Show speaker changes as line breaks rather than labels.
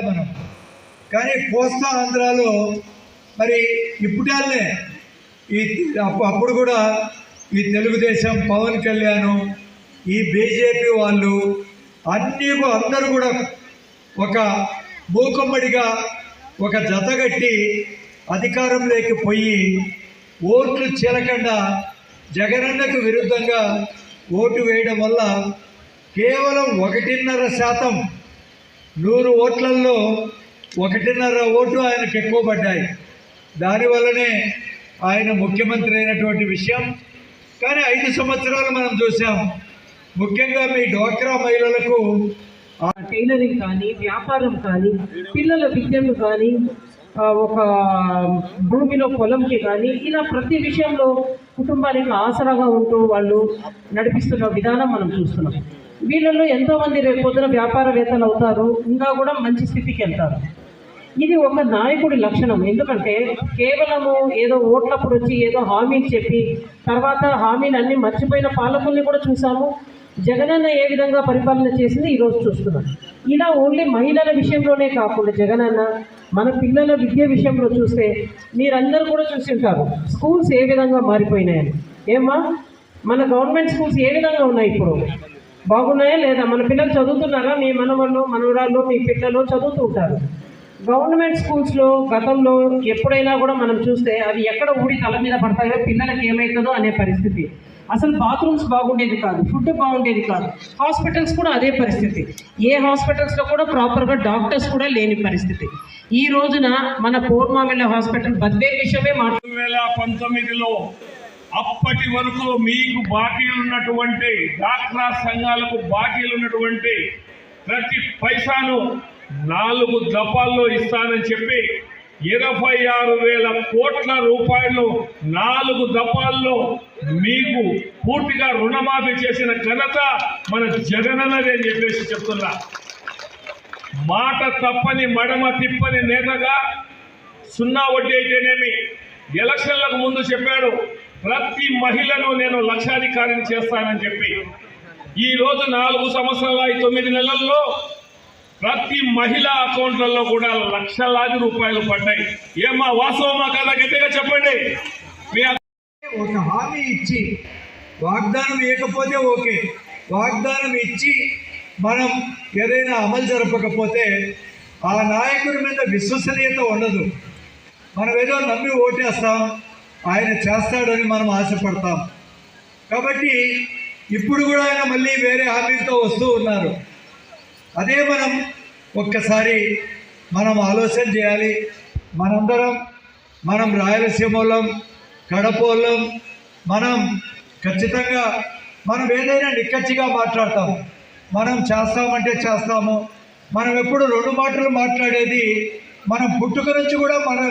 మనం కానీ కోస్తా ఆంధ్రాలో మరి ఇప్పుడాలే ఈ అప్పు- అప్పుడు కూడా ఈ తెలుగుదేశం పవన్ కళ్యాణ్ ఈ బీజేపీ వాళ్ళు అన్నీ అందరూ కూడా ఒక మూకమ్మడిగా ఒక జతగట్టి అధికారంలోకి పోయి ఓట్లు చీలకుండా జగనన్నకు విరుద్ధంగా ఓటు వేయడం వల్ల కేవలం ఒకటిన్నర శాతం నూరు ఓట్లల్లో ఒకటిన్నర ఓటు ఆయనకు ఎక్కువ పడ్డాయి దానివల్లనే ఆయన ముఖ్యమంత్రి అయినటువంటి విషయం. కానీ ఐదు సంవత్సరాలు మనం చూసాం. ముఖ్యంగా మీ డ్వాక్రా మహిళలకు
టైలరింగ్ కానీ వ్యాపారం కానీ పిల్లల విద్యను కానీ ఒక భూమిలో పొలంకి కానీ ఇలా ప్రతి విషయంలో కుటుంబానికి ఆసరాగా ఉంటూ వాళ్ళు నడిపిస్తున్న విధానం మనం చూస్తున్నాం. వీళ్ళల్లో ఎంతోమంది రేపు పొద్దున వ్యాపారవేత్తలు అవుతారు ఇంకా కూడా మంచి స్థితికి వెళ్తారు. ఇది ఒక నాయకుడి లక్షణం. ఎందుకంటే కేవలము ఏదో ఓట్లప్పుడు వచ్చి ఏదో హామీలు చెప్పి తర్వాత హామీలన్నీ అన్ని మర్చిపోయిన పాలకుల్ని కూడా చూసాము. జగనన్న ఏ విధంగా పరిపాలన చేసింది ఈరోజు చూస్తున్నాం. ఇలా ఓన్లీ మహిళల విషయంలోనే కాకుండా జగనన్న మన పిల్లల విద్య విషయంలో చూస్తే మీరందరూ కూడా చూసి ఉంటారు స్కూల్స్ ఏ విధంగా మారిపోయినాయని. ఏమా మన గవర్నమెంట్ స్కూల్స్ ఏ విధంగా ఉన్నాయి ఇప్పుడు? బాగున్నాయా లేదా? మన పిల్లలు చదువుతున్నారా? మీ మనవాళ్ళు మనవరాళ్ళు మీ పిల్లలు చదువుతూ ఉంటారు. గవర్నమెంట్ స్కూల్స్లో గతంలో ఎప్పుడైనా కూడా మనం చూస్తే అవి ఎక్కడ ఊడి తల మీద పడతాయో పిల్లలకి ఏమవుతుందో అనే పరిస్థితి. అసలు బాత్రూమ్స్ బాగుండేది కాదు ఫుడ్ బాగుండేది కాదు. హాస్పిటల్స్ కూడా అదే పరిస్థితి. ఏ హాస్పిటల్స్లో కూడా ప్రాపర్గా డాక్టర్స్ కూడా లేని పరిస్థితి. ఈ రోజున మన పూర్మామిల్ల హాస్పిటల్ బద్దే విషయమే మాట్లాడుతున్నాం
వేల పంతొమ్మిదిలో అప్పటి వరకు మీకు బాకీలు ఉన్నటువంటి డాక్టరా సంఘాలకు బాకీలు ఉన్నటువంటి ప్రతి పైసాను నాలుగు దఫాల్లో ఇస్తానని చెప్పి ఇరవై ఆరు వేల కోట్ల రూపాయలు నాలుగు దఫాల్లో మీకు పూర్తిగా రుణమాఫీ చేసిన ఘనత మన జగనన్నది అని చెప్పేసి చెప్తున్నా. మాట తప్పని మడమ తిప్పని నేతగా సున్నా వడ్డీ అయితేనేమి? ఎలక్షన్లకు ముందు చెప్పాడు ప్రతి మహిళను నేను లక్షాధికారిని చేస్తానని చెప్పి. ఈరోజు నాలుగు సంవత్సరాల ఈ తొమ్మిది నెలల్లో ప్రతి మహిళ అకౌంట్లలో కూడా లక్షలాది రూపాయలు పడ్డాయి. ఏమా వాస్తవమా కదా గట్టిగా చెప్పండి.
ఒక హామీ ఇచ్చి వాగ్దానం ఇవ్వకపోతే ఓకే. వాగ్దానం ఇచ్చి మనం ఏదైనా అమలు జరపకపోతే ఆ నాయకుడి మీద విశ్వసనీయత ఉండదు. మనం ఏదో నమ్మి ఓటేస్తాం ఆయన చేస్తాడని మనం ఆశపడతాం. కాబట్టి ఇప్పుడు కూడా ఆయన మళ్ళీ వేరే హామీలతో వస్తూ ఉన్నారు. అదే మనం ఒక్కసారి మనం ఆలోచన చేయాలి. మనందరం మనం రాయలసీమలో కడపోళ్ళం మనం ఖచ్చితంగా మనం ఏదైనా నిక్కచ్చిగా మాట్లాడతాం మనం చేస్తామంటే చేస్తాము. మనం ఎప్పుడు రెండు మాటలు మాట్లాడేది మనం పుట్టుక నుంచి కూడా మన